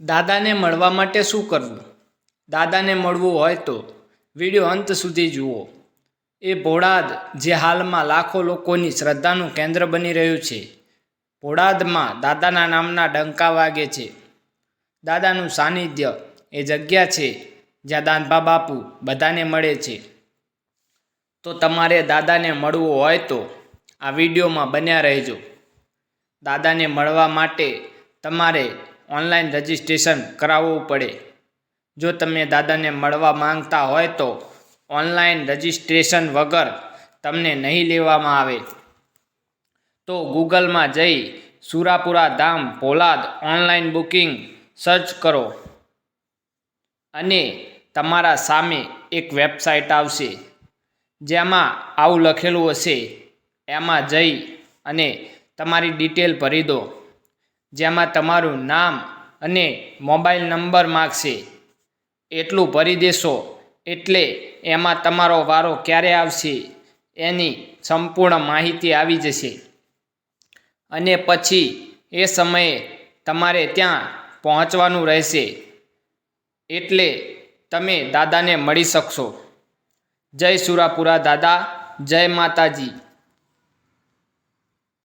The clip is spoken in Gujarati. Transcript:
દાદાને મળવા માટે શું કરવું? દાદાને મળવું હોય તો વીડિયો અંત સુધી જુઓ. એ ભોળાદ જે હાલમાં લાખો લોકોની શ્રદ્ધાનું કેન્દ્ર બની રહ્યું છે, ભોળાદમાં દાદાના નામના ડંકા વાગે છે. દાદાનું સાનિધ્ય એ જગ્યા છે જ્યાં દાનભા બાપુ બધાને મળે છે. તો તમારે દાદાને મળવું હોય તો આ વિડીયોમાં બન્યા રહેજો. દાદાને મળવા માટે તમારે ઓનલાઈન રજિસ્ટ્રેશન કરાવવું પડે. જો તમે દાદાને મળવા માંગતા હોય તો ઓનલાઈન રજિસ્ટ્રેશન વગર તમને નહીં લેવામાં આવે. તો ગૂગલમાં જઈ Surapura Dham Bholad online booking search કરો. અને તમારા સામે એક વેબસાઇટ આવશે, જેમાં આવું લખેલું હશે. એમાં જઈ અને તમારી ડિટેલ ભરી દો. જેમાં તમારું નામ અને મોબાઈલ નંબર માગશે. એટલું ભરી દેશો, એટલે એમાં તમારો વારો ક્યારે આવશે એની સંપૂર્ણ માહિતી આવી જશે. અને પછી એ સમયે તમારે ત્યાં પહોંચવાનું રહેશે. એટલે તમે દાદાને મળી શકશો. જય સુરાપુરા દાદા, જય માતાજી.